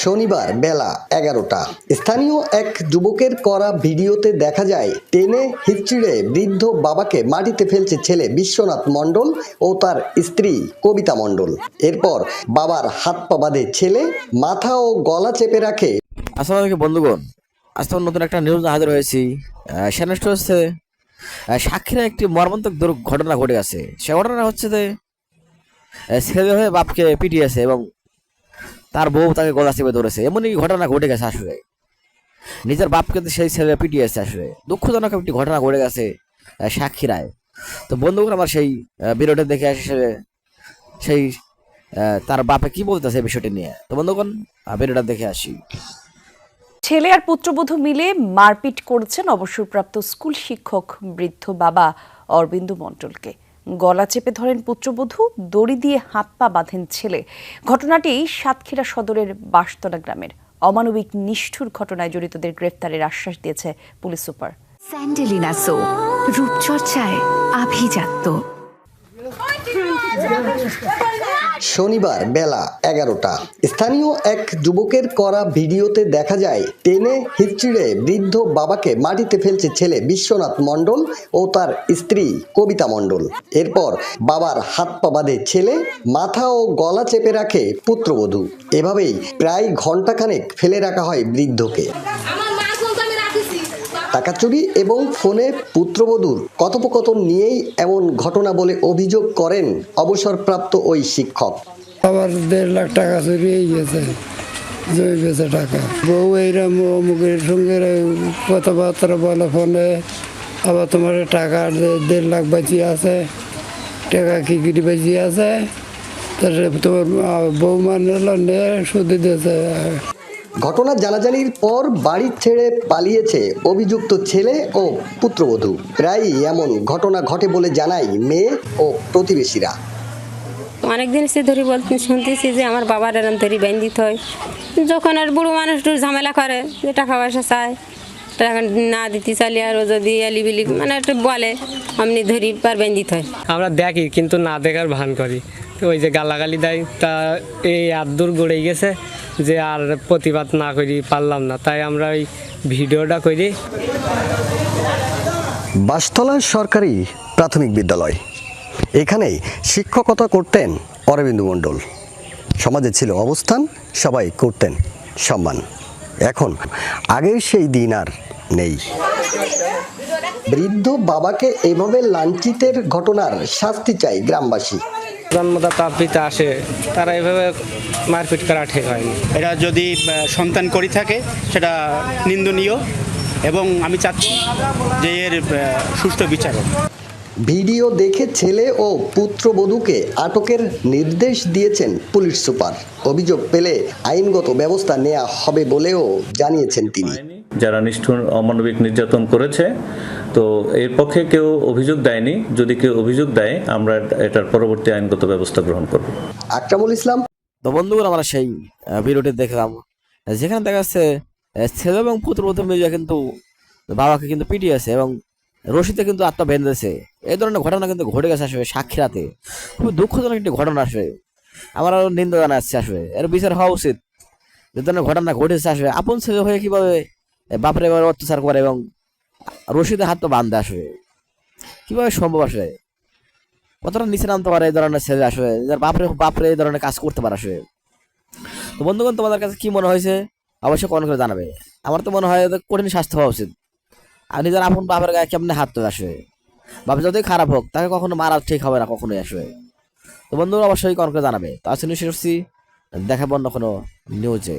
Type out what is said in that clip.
শনিবার বেলা এগারোটা। স্থানীয় এক যুবকের করা ভিডিওতে দেখা যায়, টেনে হিচড়ে বৃদ্ধ বাবাকে মাটিতে ফেলছে ছেলে বিশ্বনাথ মণ্ডল ও তার স্ত্রী কবিতা মণ্ডল। এরপর বাবার হাত পা বাঁধে ছেলে, মাথা ও গলা চেপে রাখে। আসসালামু বন্ধুগণ, আজ তোমার নতুন একটা নিউজ হাজির হয়েছি। সেটা হচ্ছে সাক্ষীরা একটি মর্মান্তক দুর্ঘটনা ঘটে গেছে সে ঘটনা হচ্ছে যে ছেলে হয়ে বাপকে পিটিয়েছে এবং তার বউ তাকে গলা চেপে ধরেছে। এমনই ঘটনা ঘটে গেছে আসলে। নিজের বাপকে তো সেই ছেলে পিটিয়েছে আসলে। দুঃখজনক একটি ঘটনা ঘটে গেছে আহ, সাক্ষীরায় তো বন্ধুগণ আমার সেই ভিডিওটা দেখে আসে সেই তার বাপে কি বলতেছে বিষয়টি নিয়ে? তো বন্ধুগণ ভিডিওটা দেখে আসি। ছেলে আর পুত্রবধূ মিলে মারপিট করেছেন অবসরপ্রাপ্ত স্কুল শিক্ষক বৃদ্ধ বাবা অরবিন্দ মণ্ডলকে। গলা চেপে ধরেন পুত্রবধূ দড়ি দিয়ে হাত পা বাঁধেন ছেলে ঘটনাটি সাতক্ষীরা সদরের বাসতলা গ্রামের অমানবিক নিষ্ঠুর ঘটনায় জড়িতদের গ্রেফতারের আশ্বাস দিয়েছে পুলিশ সুপার স্যান্ডেলিনা সো রূপচর্চায় আভিজাত্য শনিবার বেলা এগারোটা। স্থানীয় এক যুবকের করা ভিডিওতে দেখা যায়, টেনে হিচড়ে বৃদ্ধ বাবাকে মাটিতে ফেলছে ছেলে বিশ্বনাথ মণ্ডল ও তার স্ত্রী কবিতা মণ্ডল। এরপর বাবার হাত পা বাঁধে ছেলে, মাথা ও গলা চেপে রাখে পুত্রবধূ। এভাবেই প্রায় ঘন্টাখানেক ফেলে রাখা হয় বৃদ্ধকে আমার মা ফোন আমি রাখিছি টাকা চুরি এবং ফোনে পুত্রবধূর কথোপকথন নিয়েই এমন ঘটনা বলে অভিযোগ করেন অবসরপ্রাপ্ত ওই শিক্ষক। আবার দেড় লাখ টাকা চুরি হয়ে গেছে, জমি বেচে টাকা। বউ এইরকম অমুকের সঙ্গে কথাবার্তা বলে ফোনে, আবার তোমার টাকা দেড় লাখ বাঁচি আছে, টাকা কি কি বাঁচি আছে? তারপরে তোমার বউ মানে নিয়ে সুদি দিয়েছে। ঘটনা জানাজানির পর বাড়ি ছেড়ে পালিয়েছে অভিযুক্ত ছেলে ও পুত্রবধূ। প্রায়ই এমন ঘটনা ঘটে বলে জানায় মেয়ে ও প্রতিবেশীরা। অনেকদিন সে ধরি বলতে শুনতেছি যে আমার বাবার এরম ধরি বেন দিতে হয়। যখন আর বুড়ো মানুষ একটু ঝামেলা করে যে টাকা পয়সা চায় টাকা না দিতে চাইলে আর ও যদি এলিবিলি মানে একটু বলে অমনি ধরি পার বেন দিতে হয়। আমরা দেখি কিন্তু না দেখার ভান করি। ওই যে গালাগালি দেয় তা এই আদূর গড়ে গেছে। যে আর প্রতিবাদ না করি, পারলাম না। তাই আমরা ওই ভিডিওটা করি। বাসতলা সরকারি প্রাথমিক বিদ্যালয়। এখানেই শিক্ষকতা করতেন অরবিন্দু মণ্ডল। সমাজে ছিল অবস্থান, সবাই করতেন সম্মান। এখন আগের সেই দিন আর নেই। বৃদ্ধ বাবাকে এভাবে লাঞ্ছিতের ঘটনার শাস্তি চাই গ্রামবাসী। জন্মদাতা পিতা আসে তারা এভাবে মারপিট করা ঠিক হয়নি। এরা যদি সন্তান করে থাকে সেটা নিন্দনীয় এবং আমি চাচ্ছি যে এর সুষ্ঠু বিচার ভিডিও দেখে ছেলে ও পুত্রবধূকে আটকের নির্দেশ দিয়েছেন পুলিশ সুপার। অভিযোগ পেলে আইনগত ব্যবস্থা নেওয়া হবে বলেও জানিয়েছেন তিনি। যারা নিষ্ঠুর অমানবিক নির্যাতন করেছে তো এর পক্ষে কেউ অভিযোগ দেয়নি। যদি কেউ অভিযোগ দেয় আমরা এটার পরবর্তী আইনগত ব্যবস্থা গ্রহণ করব। আকরামুল ইসলাম? তো বন্ধুগণ আমরা সেই ভিডিওটি দেখলাম। যেখানে দেখা যাচ্ছে ছেলে এবং পুত্র প্রথম মিলে কিন্তু বাবাকে কিন্তু পিটিয়েছে এবং রশিতে কিন্তু আত্মা বেঁধেছে। এই ধরনের ঘটনা কিন্তু ঘটে গেছে আসলে সাক্ষীরাতে। খুবই দুঃখজনক একটি ঘটনা আসবে আমার আরও নিন্দা জানাচ্ছে আসবে এর বিচার হওয়া উচিত। যে ধরনের ঘটনা ঘটেছে আসবে আপন ছেলে হয়ে কীভাবে বাপরে এবার অত্যাচার করে এবং রশিতে হাত তো বাঁধে আসবে কীভাবে সম্ভব আসবে কতটা নিচে নামতে পারে এই ধরনের ছেলে যার বাপরে বাপরে এই ধরনের কাজ করতে পারে আসবে তো বন্ধুগণ, তোমাদের কাছে কি মনে হয়েছে? অবশ্যই কমেন্ট করে জানাবে। আমার তো মনে হয় কঠিন শাস্তি হওয়া উচিত। আর নিজের আপন বাপের গায়ে কেমনে হাত তোলে আসবে বাপ যতই খারাপ হোক, তাকে কখনো মারা ঠিক হবে না কখনোই আসবে তো বন্ধুরা, অবশ্যই কমেন্ট করে জানাবে। তো আসলে শেষ দেখাবো অন্য কোনো নিউজে